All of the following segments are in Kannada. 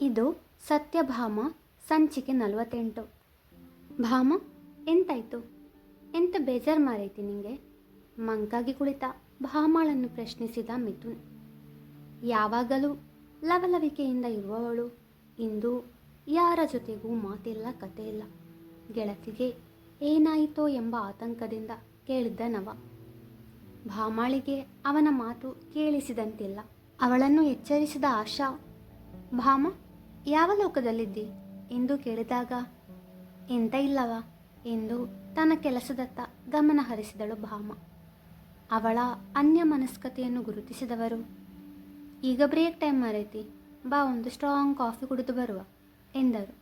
ಇದು ಸತ್ಯಭಾಮ ಸಂಚಿಕೆ ನಲವತ್ತೆಂಟು. ಭಾಮ, ಎಂತಾಯ್ತು? ಎಂತ ಬೇಜಾರು ಮಾರೈತಿ ನಿಂಗೆ? ಮಂಕಾಗಿ ಕುಳಿತ, ಭಾಮಾಳನ್ನು ಪ್ರಶ್ನಿಸಿದ ಮಿಥುನ್. ಯಾವಾಗಲೂ ಲವಲವಿಕೆಯಿಂದ ಇರುವವಳು. ಇಂದು ಯಾರ ಜೊತೆಗೂ ಮಾತಿಲ್ಲ, ಕತೆ ಇಲ್ಲ. ಗೆಳತಿಗೆ ಏನಾಯಿತೋ ಎಂಬ ಆತಂಕದಿಂದ ಕೇಳಿದ್ದ ನವ. ಭಾಮಾಳಿಗೆ ಅವನ ಮಾತು ಕೇಳಿಸಿದಂತಿಲ್ಲ. ಅವಳನ್ನು ಎಚ್ಚರಿಸಿದ ಆಶಾ, ಭಾಮ ಯಾವ ಲೋಕದಲ್ಲಿದ್ದಿ? ಎಂದು ಕೇಳಿದಾಗ ಎಂತ ಇಲ್ಲವ. ಎಂದು ತನ್ನ ಕೆಲಸದತ್ತ ಗಮನ ಹರಿಸಿದಳು ಭಾಮ. ಅವಳ ಅನ್ಯ ಮನಸ್ಕತೆಯನ್ನು ಗುರುತಿಸಿದವರು. ಈಗ ಬ್ರೇಕ್ ಟೈಮ್ ಮರೈತಿ. ಬಾ, ಒಂದು ಸ್ಟ್ರಾಂಗ್ ಕಾಫಿ ಕುಡಿದು ಬರುವ, ಎಂದರು.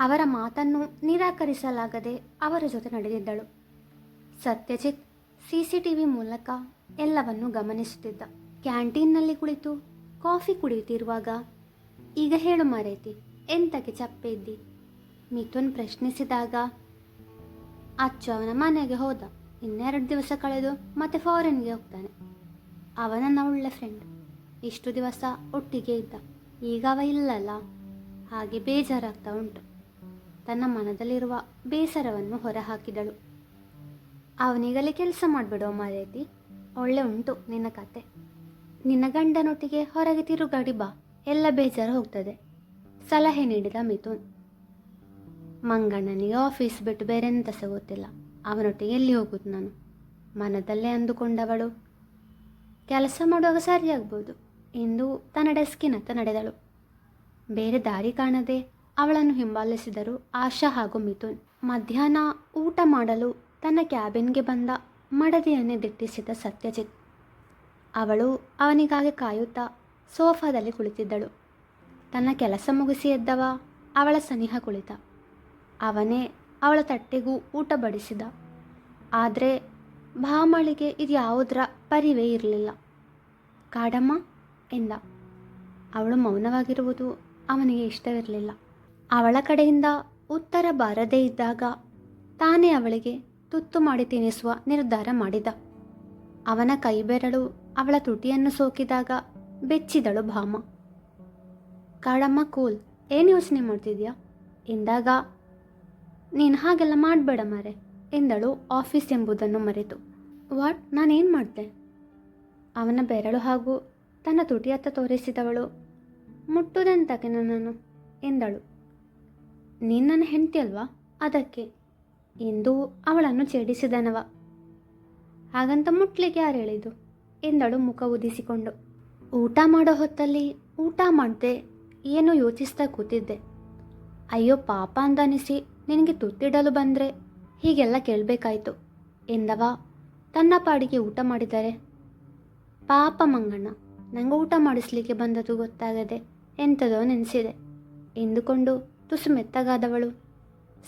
ಅವರ ಮಾತನ್ನು ನಿರಾಕರಿಸಲಾಗದೆ ಅವರ ಜೊತೆ ನಡೆದಿದ್ದಳು. ಸತ್ಯಜಿತ್ ಸಿಸಿಟಿವಿ ಮೂಲಕ ಎಲ್ಲವನ್ನು ಗಮನಿಸುತ್ತಿದ್ದ. ಕ್ಯಾಂಟೀನ್ನಲ್ಲಿ ಕುಳಿತು ಕಾಫಿ ಕುಡಿಯುತ್ತಿರುವಾಗ ಈಗ ಹೇಳು ಮಾರೈತಿ ಎಂತಕ್ಕೆ ಚಪ್ಪೆ ಇದ್ದಿ? ಮಿಥುನ್ ಪ್ರಶ್ನಿಸಿದಾಗ, ಅಚ್ಚು ಅವನ ಮನೆಗೆ ಹೋದ, ಇನ್ನೆರಡು ದಿವಸ ಕಳೆದು ಮತ್ತೆ ಫಾರಿನ್ಗೆ ಹೋಗ್ತಾನೆ. ಅವ ನನ್ನ ಒಳ್ಳೆ ಫ್ರೆಂಡ್ ಇಷ್ಟು ದಿವಸ ಒಟ್ಟಿಗೆ ಇದ್ದ, ಈಗ ಅವ ಇಲ್ಲಲ್ಲ, ಹಾಗೆ ಬೇಜಾರಾಗ್ತಾ ಉಂಟು. ತನ್ನ ಮನದಲ್ಲಿರುವ ಬೇಸರವನ್ನು ಹೊರಹಾಕಿದಳು. ಅವನಿಗಲ್ಲಿ ಕೆಲಸ ಮಾಡಿಬಿಡೋ ಮಾರೈತಿ, ಒಳ್ಳೆ ಉಂಟು ನಿನ್ನ ಕತೆ. ನಿನ್ನ ಗಂಡನೊಟ್ಟಿಗೆ ಹೊರಗೆ ತಿರುಗಾಡಿ ಬಾ. ಎಲ್ಲ ಬೇಜಾರು ಹೋಗ್ತದೆ. ಸಲಹೆ ನೀಡಿದ ಮಿಥುನ್. ಮಂಗಣ್ಣನಿಗೆ ಆಫೀಸ್ ಬಿಟ್ಟು ಬೇರೆ ಎಂತ ಸಹ ಗೊತ್ತಿಲ್ಲ. ಅವನೊಟ್ಟಿಗೆ ಎಲ್ಲಿ ಹೋಗುದು ನಾನು? ಮನದಲ್ಲೇ ಅಂದುಕೊಂಡವಳು. ಕೆಲಸ ಮಾಡುವಾಗ ಸರಿಯಾಗ್ಬೋದು. ಎಂದು ತನ್ನ ಡೆಸ್ಕಿನತ್ತ ನಡೆದಳು. ಬೇರೆ ದಾರಿ ಕಾಣದೆ ಅವಳನ್ನು ಹಿಂಬಾಲಿಸಿದರು ಆಶಾ ಹಾಗೂ ಮಿಥುನ್. ಮಧ್ಯಾಹ್ನ ಊಟ ಮಾಡಲು ತನ್ನ ಕ್ಯಾಬಿನ್ಗೆ ಬಂದ ಮಡದಿಯನ್ನೇ ದಿಟ್ಟಿಸಿದ ಸತ್ಯಜಿತ್. ಅವಳು ಅವನಿಗಾಗಿ ಕಾಯುತ್ತಾ ಸೋಫಾದಲ್ಲಿ ಕುಳಿತಿದ್ದಳು. ತನ್ನ ಕೆಲಸ ಮುಗಿಸಿ ಎದ್ದವ, ಅವಳ ಸನಿಹ ಕುಳಿತ. ಅವನೇ ಅವಳ ತಟ್ಟೆಗೂ ಊಟ ಬಡಿಸಿದ. ಆದರೆ ಭಾಮಳಿಗೆ ಇದು ಯಾವುದರ ಪರಿವೇ ಇರಲಿಲ್ಲ. ಕಾಡಮ್ಮ, ಎಂದ. ಅವಳು ಮೌನವಾಗಿರುವುದು ಅವನಿಗೆ ಇಷ್ಟವಿರಲಿಲ್ಲ. ಅವಳ ಕಡೆಯಿಂದ ಉತ್ತರ ಬಾರದೇ ಇದ್ದಾಗ ತಾನೇ ಅವಳಿಗೆ ತುತ್ತು ಮಾಡಿ ತಿನ್ನಿಸುವ ನಿರ್ಧಾರ ಮಾಡಿದ. ಅವನ ಕೈಬೆರಳು ಅವಳ ತುಟಿಯನ್ನು ಸೋಕಿದಾಗ ಬೆಚ್ಚಿದಳು ಭಾಮ. ಕಾಡಮ್ಮ ಕೂಲ್, ಏನು ಯೋಚನೆ ಮಾಡ್ತಿದ್ಯಾ? ಎಂದಾಗ, ನೀನು ಹಾಗೆಲ್ಲ ಮಾಡಬೇಡ ಮಾರೆ, ಎಂದಳು ಆಫೀಸ್ ಎಂಬುದನ್ನು ಮರೆತು. ವಾಟ್? ನಾನೇನು ಮಾಡಿದೆ? ಅವನ ಬೆರಳು ಹಾಗೂ ತನ್ನ ತುಟಿಯತ್ತ ತೋರಿಸಿದವಳು. ಮುಟ್ಟುದಂತಕ್ಕೆ ನನ್ನನ್ನು? ಎಂದಳು. ನೀನು ನನ್ನ ಹೆಂಡತಿ ಅಲ್ವಾ? ಅದಕ್ಕೆ ಎಂದು ಅವಳನ್ನು ಛೇಡಿಸಿದನವ. ಹಾಗಂತ ಮುಟ್ಲಿಕ್ಕೆ ಯಾರು ಹೇಳಿದು ಎಂದಳು ಮುಖ ಉದಿಸಿಕೊಂಡು. ಊಟ ಮಾಡೋ ಹೊತ್ತಲ್ಲಿ ಊಟ ಮಾಡಿದೆ ಏನೋ ಯೋಚಿಸ್ತಾ ಕೂತಿದ್ದೆ. ಅಯ್ಯೋ ಪಾಪ ಅಂದನಿಸಿ ನಿನಗೆ ತುತ್ತಿಡಲು ಬಂದರೆ ಹೀಗೆಲ್ಲ ಕೇಳಬೇಕಾಯ್ತು. ಎಂದವ ತನ್ನ ಪಾಡಿಗೆ ಊಟ ಮಾಡಿದ್ದಾರೆ ಪಾಪ ಮಂಗಣ್ಣ, ನಂಗೆ ಊಟ ಮಾಡಿಸ್ಲಿಕ್ಕೆ ಬಂದದ್ದು ಗೊತ್ತಾಗದೆ ಎಂಥದೋ ನೆನೆಸಿದೆ. ಎಂದುಕೊಂಡು ತುಸು ಮೆತ್ತಗಾದವಳು.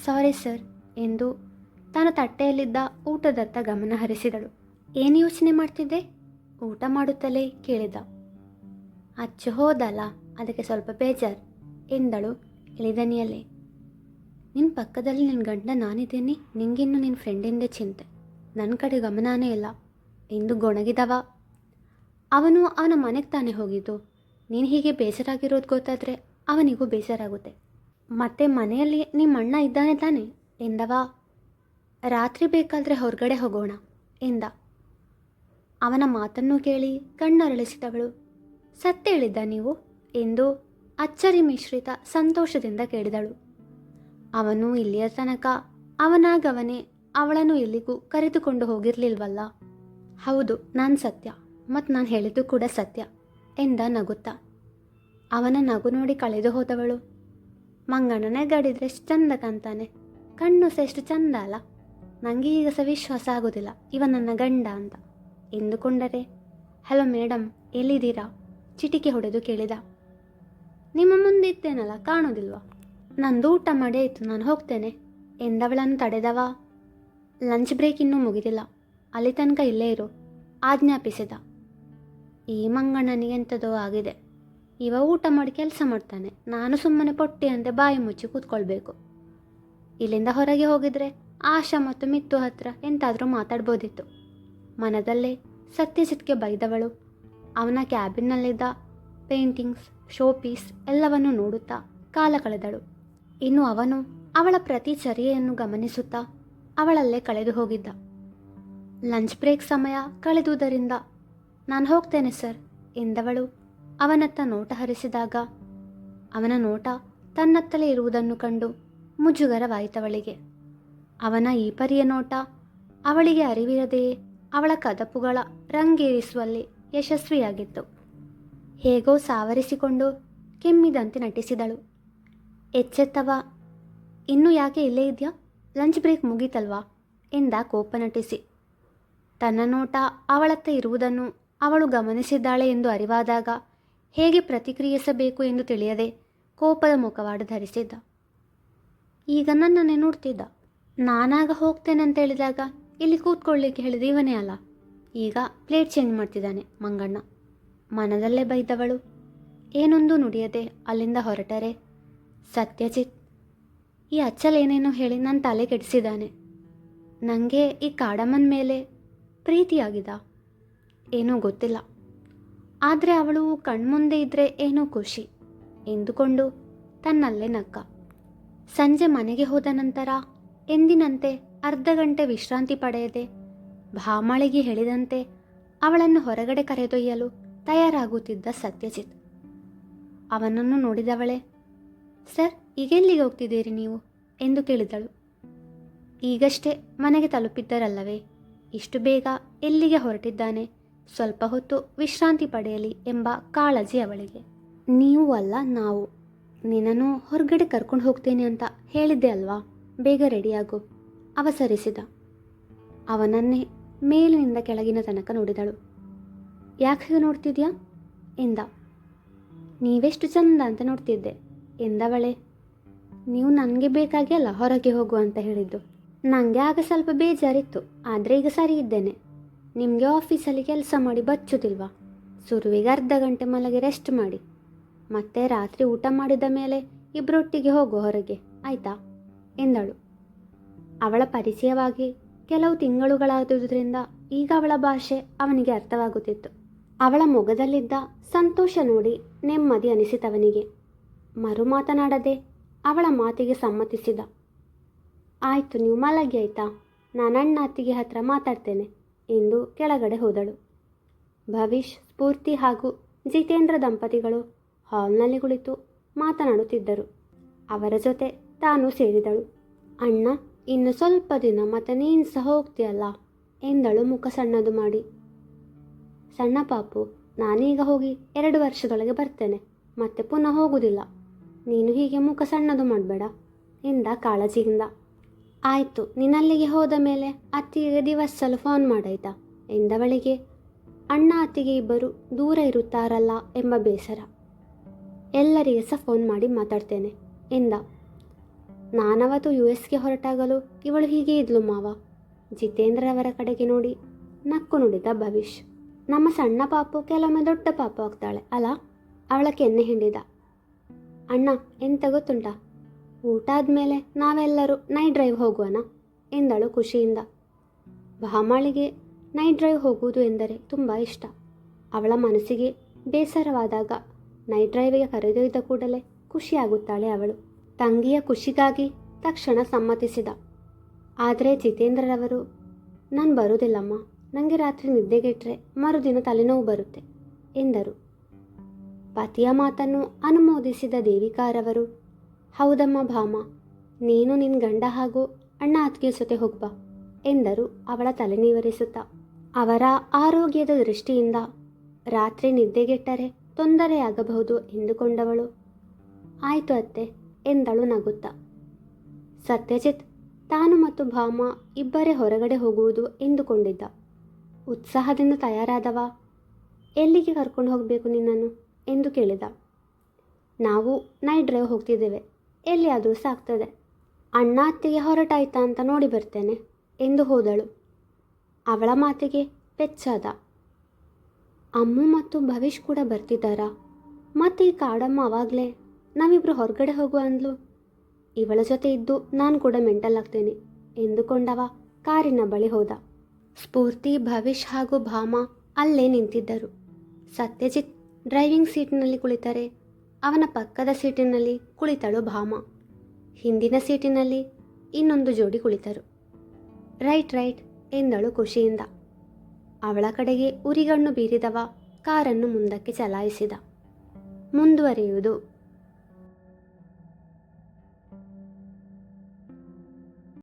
ಸಾರಿ ಸರ್ ಎಂದು ತನ್ನ ತಟ್ಟೆಯಲ್ಲಿದ್ದ ಊಟದತ್ತ ಗಮನ ಹರಿಸಿದಳು. ಏನು ಯೋಚನೆ ಮಾಡ್ತಿದ್ದೆ? ಊಟ ಮಾಡುತ್ತಲೇ ಕೇಳಿದ. ಅಚ್ಚು ಹೋದಲ್ಲ, ಅದಕ್ಕೆ ಸ್ವಲ್ಪ ಬೇಜಾರು, ಎಂದಳು ಇಳಿದನಿಯಲ್ಲೇ. ನಿನ್ನ ಪಕ್ಕದಲ್ಲಿ ನಿನ್ನ ಗಂಡ ನಾನಿದ್ದೀನಿ, ನಿಂಗಿನ್ನು ನಿನ್ನ ಫ್ರೆಂಡಿಂದೇ ಚಿಂತೆ. ನನ್ನ ಕಡೆ ಗಮನನೇ ಇಲ್ಲ. ಎಂದು ಗೊಣಗಿದವ. ಅವನು ಅವನ ಮನೆಗೆ ತಾನೇ ಹೋಗಿದ್ದು. ನೀನು ಹೀಗೆ ಬೇಜಾರಾಗಿರೋದು ಗೊತ್ತಾದರೆ ಅವನಿಗೂ ಬೇಜಾರಾಗುತ್ತೆ. ಮತ್ತೆ ಮನೆಯಲ್ಲಿ ನಿಮ್ಮ ಅಣ್ಣ ಇದ್ದಾನೆ ತಾನೆ, ಎಂದವ. ರಾತ್ರಿ ಬೇಕಾದರೆ ಹೊರಗಡೆ ಹೋಗೋಣ, ಎಂದ. ಅವನ ಮಾತನ್ನು ಕೇಳಿ ಕಣ್ಣರಳಿಸಿದವಳು. ಸತ್ಯ ಹೇಳಿದ್ದ ನೀವು? ಎಂದು ಅಚ್ಚರಿ ಮಿಶ್ರಿತ ಸಂತೋಷದಿಂದ ಕೇಳಿದಳು. ಅವನು ಇಲ್ಲಿಯ ತನಕ, ಅವನಾಗವನೇ ಅವಳನ್ನು ಎಲ್ಲಿಗೂ ಕರೆದುಕೊಂಡು ಹೋಗಿರ್ಲಿಲ್ವಲ್ಲ? ಹೌದು, ನಾನು ಸತ್ಯ ಮತ್ತು ನಾನು ಹೇಳಿದ್ದು ಕೂಡ ಸತ್ಯ, ಎಂದ ನಗುತ್ತಾ. ಅವನ ನಗು ನೋಡಿ ಕಳೆದು ಹೋದವಳು. ಮಂಗಣ್ಣನೇ ಗಡಿದ್ರೆ ಎಷ್ಟು ಚಂದ ಕಾಣ್ತಾನೆ, ಕಣ್ಣು ಸಹ ಎಷ್ಟು ಚಂದ ಅಲ್ಲ? ನನಗೆ ಈಗ ಸಹ ವಿಶ್ವಾಸ ಆಗೋದಿಲ್ಲ, ಇವ ನನ್ನ ಗಂಡ ಅಂತ. ಎಂದುಕೊಂಡರೆ, ಹಲೋ ಮೇಡಮ್ ಎಲ್ಲಿದ್ದೀರಾ? ಚಿಟಿಕೆ ಹೊಡೆದು ಕೇಳಿದ. ನಿಮ್ಮ ಮುಂದೆ ಇತ್ತೇನಲ್ಲ ಕಾಣೋದಿಲ್ವಾ? ನಂದು ಊಟ ಮಾಡಿ ಆಯಿತು, ನಾನು ಹೋಗ್ತೇನೆ. ಎಂದವಳನ್ನು ತಡೆದವ? ಲಂಚ್ ಬ್ರೇಕ್ ಇನ್ನೂ ಮುಗಿದಿಲ್ಲ. ಅಲ್ಲಿ ತನಕ ಇಲ್ಲೇ ಇರು, ಆಜ್ಞಾಪಿಸಿದ. ಈ ಮಂಗಣ್ಣನಿಗೆ ಎಂಥದೋ ಆಗಿದೆ. ಇವ ಊಟ ಮಾಡಿ ಕೆಲಸ ಮಾಡ್ತಾನೆ. ನಾನು ಸುಮ್ಮನೆ ಪೊಟ್ಟಿ ಅಂತ ಬಾಯಿ ಮುಚ್ಚಿ ಕೂತ್ಕೊಳ್ಬೇಕು. ಇಲ್ಲಿಂದ ಹೊರಗೆ ಹೋಗಿದ್ರೆ ಆಶಾ ಮತ್ತು ಮಿತ್ತು ಹತ್ರ ಎಂತಾದರೂ ಮಾತಾಡ್ಬೋದಿತ್ತು. ಮನದಲ್ಲೇ ಸತ್ಯಜಿತ್ಗೆ ಬೈದವಳು. ಅವನ ಕ್ಯಾಬಿನ್ನಲ್ಲಿದ್ದ ಪೇಂಟಿಂಗ್ಸ್ ಶೋ ಪೀಸ್ ಎಲ್ಲವನ್ನು ನೋಡುತ್ತಾ ಕಾಲ ಕಳೆದಳು. ಇನ್ನು ಅವನು ಅವಳ ಪ್ರತಿ ಚರ್ಯೆಯನ್ನು ಗಮನಿಸುತ್ತಾ ಅವಳಲ್ಲೇ ಕಳೆದು ಹೋಗಿದ್ದ. ಲಂಚ್ ಬ್ರೇಕ್ ಸಮಯ ಕಳೆದುದರಿಂದ, ನಾನು ಹೋಗ್ತೇನೆ ಸರ್, ಎಂದವಳು ಅವನತ್ತ ನೋಟ ಹರಿಸಿದಾಗ. ಅವನ ನೋಟ ತನ್ನತ್ತಲೇ ಇರುವುದನ್ನು ಕಂಡು ಮುಜುಗರವಾಯಿತವಳಿಗೆ. ಅವನ ಈ ಪರಿಯ ನೋಟ ಅವಳಿಗೆ ಅರಿವಿರದೆಯೇ ಅವಳ ಕದಪುಗಳ ರಂಗೇರಿಸುವಲ್ಲಿ ಯಶಸ್ವಿಯಾಗಿತ್ತು. ಹೇಗೋ ಸಾವರಿಸಿಕೊಂಡು ಕೆಮ್ಮಿದಂತೆ ನಟಿಸಿದಳು. ಎಚ್ಚೆತ್ತವ, ಇನ್ನೂ ಯಾಕೆ ಇಲ್ಲೇ ಇದೆಯಾ? ಲಂಚ್ ಬ್ರೇಕ್ ಮುಗೀತಲ್ವಾ? ಎಂದ ಕೋಪ ನಟಿಸಿ. ತನ್ನ ನೋಟ ಅವಳತ್ತ ಇರುವುದನ್ನು ಅವಳು ಗಮನಿಸಿದ್ದಾಳೆ ಎಂದು ಅರಿವಾದಾಗ ಹೇಗೆ ಪ್ರತಿಕ್ರಿಯಿಸಬೇಕು ಎಂದು ತಿಳಿಯದೆ ಕೋಪದ ಮುಖವಾಡ ಧರಿಸಿದ್ದ. ಈಗ ನನ್ನನ್ನೇ ನೋಡ್ತಿದ್ದ? ನಾನಾಗ ಹೋಗ್ತೇನೆ ಅಂತ ಹೇಳಿದಾಗ ಇಲ್ಲಿ ಕೂತ್ಕೊಳ್ಳಿಕ್ಕೆ ಹೇಳಿದ ಇವನೇ ಅಲ್ಲ. ಈಗ ಪ್ಲೇಟ್ ಚೇಂಜ್ ಮಾಡ್ತಿದ್ದಾನೆ ಮಂಗಣ್ಣ. ಮನದಲ್ಲೇ ಬೈದವಳು. ಏನೊಂದು ನುಡಿಯದೆ ಅಲ್ಲಿಂದ ಹೊರಟರೆ. ಸತ್ಯಜಿತ್. ಈ ಅಚ್ಚಲ್ ಏನೇನೋ ಹೇಳಿ ನನ್ನ ತಲೆ ಕೆಡಿಸಿದ್ದಾನೆ. ನನಗೆ ಈ ಕಾಡಮ್ಮನ ಮೇಲೆ ಪ್ರೀತಿಯಾಗಿದ? ಏನೂ ಗೊತ್ತಿಲ್ಲ. ಆದರೆ ಅವಳು ಕಣ್ಮುಂದೆ ಇದ್ದರೆ ಏನೋ ಖುಷಿ. ಎಂದುಕೊಂಡು ತನ್ನಲ್ಲೇ ನಕ್ಕ ಸಂಜೆ ಮನೆಗೆ ಹೋದ ನಂತರ ಎಂದಿನಂತೆ ಅರ್ಧ ಗಂಟೆ ವಿಶ್ರಾಂತಿ ಪಡೆಯದೆ ಭಾಮಳಿಗೆ ಹೇಳಿದಂತೆ ಅವಳನ್ನು ಹೊರಗಡೆ ಕರೆದೊಯ್ಯಲು ತಯಾರಾಗುತ್ತಿದ್ದ ಸತ್ಯಜಿತ್. ಅವನನ್ನು ನೋಡಿದವಳೆ, ಸರ್, ಈಗೆಲ್ಲಿಗೆ ಹೋಗ್ತಿದ್ದೀರಿ ನೀವು? ಎಂದು ಕೇಳಿದಳು. ಈಗಷ್ಟೇ ಮನೆಗೆ ತಲುಪಿದ್ದರಲ್ಲವೇ, ಇಷ್ಟು ಬೇಗ ಎಲ್ಲಿಗೆ ಹೊರಟಿದ್ದಾನೆ? ಸ್ವಲ್ಪ ಹೊತ್ತು ವಿಶ್ರಾಂತಿ ಪಡೆಯಲಿ ಎಂಬ ಕಾಳಜಿ ಅವಳಿಗೆ. ನೀವು ಅಲ್ಲ, ನಾವು. ನಿನ್ನನ್ನು ಹೊರಗಡೆ ಕರ್ಕೊಂಡು ಹೋಗ್ತೇನೆ ಅಂತ ಹೇಳಿದ್ದೆ ಅಲ್ವಾ? ಬೇಗ ರೆಡಿಯಾಗು, ಅವಸರಿಸಿದ. ಅವನನ್ನೇ ಮೇಲಿನಿಂದ ಕೆಳಗಿನ ತನಕ ನೋಡಿದಳು. ಯಾಕೆ ನೋಡ್ತಿದ್ಯಾ? ಎಂದ. ನೀವೆಷ್ಟು ಚಂದ ಅಂತ ನೋಡ್ತಿದ್ದೆ, ಎಂದವಳೆ. ನೀವು ನನಗೆ ಬೇಕಾಗಿ ಅಲ್ಲ ಹೊರಗೆ ಹೋಗು ಅಂತ ಹೇಳಿದ್ದು. ನನಗೆ ಆಗ ಸ್ವಲ್ಪ ಬೇಜಾರಿತ್ತು, ಆದರೆ ಈಗ ಸರಿ ಇದ್ದೇನೆ. ನಿಮಗೆ ಆಫೀಸಲ್ಲಿ ಕೆಲಸ ಮಾಡಿ ಬಚ್ಚುತ್ತಿಲ್ವಾ ಸುರುವಿಗೆ ಅರ್ಧ ಗಂಟೆ ಮಲಗಿ ರೆಸ್ಟ್ ಮಾಡಿ. ಮತ್ತೆ ರಾತ್ರಿ ಊಟ ಮಾಡಿದ ಮೇಲೆ ಇಬ್ಬರೊಟ್ಟಿಗೆ ಹೋಗು ಹೊರಗೆ, ಆಯ್ತಾ? ಎಂದಳು. ಅವಳ ಪರಿಚಯವಾಗಿ ಕೆಲವು ತಿಂಗಳುಗಳಾದುದರಿಂದ ಈಗ ಅವಳ ಭಾಷೆ ಅವನಿಗೆ ಅರ್ಥವಾಗುತ್ತಿತ್ತು. ಅವಳ ಮೊಗದಲ್ಲಿದ್ದ ಸಂತೋಷ ನೋಡಿ ನೆಮ್ಮದಿ ಅನಿಸಿತವನಿಗೆ. ಮರು ಮಾತನಾಡದೆ ಅವಳ ಮಾತಿಗೆ ಸಮ್ಮತಿಸಿದ. ಆಯಿತು, ನೀವು ಮಲಗಿ ಆಯ್ತಾ? ನಾನು ಅಣ್ಣ ಅತ್ತಿಗೆ ಹತ್ರ ಮಾತಾಡ್ತೇನೆ, ಎಂದು ಕೆಳಗಡೆ ಹೋದಳು. ಭವಿಷ್, ಸ್ಫೂರ್ತಿ ಹಾಗೂ ಜಿತೇಂದ್ರ ದಂಪತಿಗಳು ಹಾಲ್ನಲ್ಲಿ ಕುಳಿತು ಮಾತನಾಡುತ್ತಿದ್ದರು. ಅವರ ಜೊತೆ ತಾನು ಸೇರಿದಳು. ಅಣ್ಣ ಇನ್ನು ಸ್ವಲ್ಪ ದಿನ ಮತ್ತೆ ನೀನು ಸಹ ಹೋಗ್ತೀಯಲ್ಲ? ಎಂದಳು ಮುಖ ಸಣ್ಣದು ಮಾಡಿ. ಸಣ್ಣ ಪಾಪು, ನಾನೀಗ ಹೋಗಿ ಎರಡು ವರ್ಷದೊಳಗೆ ಬರ್ತೇನೆ, ಮತ್ತೆ ಪುನಃ ಹೋಗುವುದಿಲ್ಲ ನೀನು ಹೀಗೆ ಮುಖ ಸಣ್ಣದು ಮಾಡಬೇಡ, ಎಂದ ಕಾಳಜಿಯಿಂದ. ಆಯಿತು, ನಿನ್ನಲ್ಲಿಗೆ ಹೋದ ಮೇಲೆ ಅತ್ತಿಗೆ ದಿವಸಲು ಫೋನ್ ಮಾಡಾಯ್ತಾ? ಎಂದವಳಿಗೆ ಅಣ್ಣ ಅತ್ತಿಗೆ ಇಬ್ಬರು ದೂರ ಇರುತ್ತಾರಲ್ಲ ಎಂಬ ಬೇಸರ. ಎಲ್ಲರಿಗೆ ಸಹ ಫೋನ್ ಮಾಡಿ ಮಾತಾಡ್ತೇನೆ, ಎಂದ. ನಾನವತ್ತು ಯು ಎಸ್ಗೆ ಹೊರಟಾಗಲು ಇವಳು ಹೀಗೆ ಇದ್ಲು ಮಾವ. ಜಿತೇಂದ್ರ ಅವರ ಕಡೆಗೆ ನೋಡಿ ನಕ್ಕು ನುಡಿದ ಭವಿಷ್. ನಮ್ಮ ಸಣ್ಣ ಪಾಪು ಕೆಲವೊಮ್ಮೆ ದೊಡ್ಡ ಪಾಪು ಆಗ್ತಾಳೆ ಅಲ್ಲ ಅವಳ ಕೆನ್ನೆ ಹಿಂಡಿದ. ಅಣ್ಣ ಎಂತ ಗೊತ್ತುಂಟ ಊಟ ಆದಮೇಲೆ ನಾವೆಲ್ಲರೂ ನೈಟ್ ಡ್ರೈವ್ ಹೋಗುವನ? ಎಂದಳು ಖುಷಿಯಿಂದ. ಭಾಮಾಳಿಗೆ ನೈಟ್ ಡ್ರೈವ್ ಹೋಗುವುದು ಎಂದರೆ ತುಂಬ ಇಷ್ಟ. ಅವಳ ಮನಸ್ಸಿಗೆ ಬೇಸರವಾದಾಗ ನೈಟ್ ಡ್ರೈವಿಗೆ ಕರೆದೊಯ್ದ ಕೂಡಲೇ ಖುಷಿಯಾಗುತ್ತಾಳೆ ಅವಳು. ತಂಗಿಯ ಖುಷಿಗಾಗಿ ತಕ್ಷಣ ಸಮ್ಮತಿಸಿದ. ಆದರೆ ಜಿತೇಂದ್ರರವರು, ನಾನು ಬರುವುದಿಲ್ಲಮ್ಮ ನನಗೆ ರಾತ್ರಿ ನಿದ್ದೆಗೆಟ್ಟರೆ ಮರುದಿನ ತಲೆನೋವು ಬರುತ್ತೆ, ಎಂದರು. ಪತಿಯ ಮಾತನ್ನು ಅನುಮೋದಿಸಿದ ದೇವಿಕಾರವರು, ಹೌದಮ್ಮ ಭಾಮ, ನೀನು ನಿನ್ನ ಗಂಡ ಹಾಗೂ ಅಣ್ಣ ಅತ್ತಿಗೆ ಜೊತೆ ಹೋಗ್ಬಾ, ಎಂದರು ಅವಳ ತಲೆ ನೀವರಿಸುತ್ತಾ. ಅವರ ಆರೋಗ್ಯದ ದೃಷ್ಟಿಯಿಂದ ರಾತ್ರಿ ನಿದ್ದೆಗೆಟ್ಟರೆ ತೊಂದರೆಯಾಗಬಹುದು ಎಂದುಕೊಂಡವಳು. ಆಯಿತು ಅತ್ತೆ ಎಂದಳು ನಗುತ್ತಾ ಸತ್ಯಜಿತ್, ತಾನು ಮತ್ತು ಭಾಮ ಇಬ್ಬರೇ ಹೊರಗಡೆ ಹೋಗುವುದು ಎಂದುಕೊಂಡಿದ್ದ. ಉತ್ಸಾಹದಿಂದ ತಯಾರಾದವ, ಎಲ್ಲಿಗೆ ಕರ್ಕೊಂಡು ಹೋಗಬೇಕು ನಿನ್ನನ್ನು? ಎಂದು ಕೇಳಿದ. ನಾವು ನೈಟ್ ಡ್ರೈವ್ ಹೋಗ್ತಿದ್ದೇವೆ, ಎಲ್ಲಿಯಾದರೂ ಸಾಕ್ತದೆ ಅಣ್ಣ ಅತ್ತಿಗೆ ಹೊರಟಾಯ್ತಾ ಅಂತ ನೋಡಿ ಬರ್ತೇನೆ, ಎಂದು ಹೋದಳು. ಅವಳ ಮಾತಿಗೆ ಪೆಚ್ಚಾದ ಅಮ್ಮು ಮತ್ತು ಭವಿಷ್ ಕೂಡ ಬರ್ತಿದ್ದಾರಾ? ಮತ್ತೆ ಈ ಕಾಡಮ್ಮ ಅವಾಗಲೇ ನಾವಿಬ್ಬರು ಹೊರಗಡೆ ಹೋಗುವ ಅಂದ್ಲು. ಇವಳ ಜೊತೆ ಇದ್ದು ನಾನು ಕೂಡ ಮೆಂಟಲ್ ಆಗ್ತೇನೆ ಎಂದುಕೊಂಡವ ಕಾರಿನ ಬಳಿ ಹೋದ. ಸ್ಫೂರ್ತಿ ಭವಿಷ್ ಹಾಗೂ ಭಾಮ ಅಲ್ಲೇ ನಿಂತಿದ್ದರು. ಸತ್ಯಜಿತ್ ಡ್ರೈವಿಂಗ್ ಸೀಟಿನಲ್ಲಿ ಕುಳಿತರೆ ಅವನ ಪಕ್ಕದ ಸೀಟಿನಲ್ಲಿ ಕುಳಿತಳು ಭಾಮ. ಹಿಂದಿನ ಸೀಟಿನಲ್ಲಿ ಇನ್ನೊಂದು ಜೋಡಿ ಕುಳಿತರು. ರೈಟ್ ರೈಟ್ ಎಂದಳು ಖುಷಿಯಿಂದ. ಅವಳ ಕಡೆಗೆ ಉರಿಗಣ್ಣು ಬೀರಿದವ ಕಾರನ್ನು ಮುಂದಕ್ಕೆ ಚಲಾಯಿಸಿದ. ಮುಂದುವರಿಯುವುದು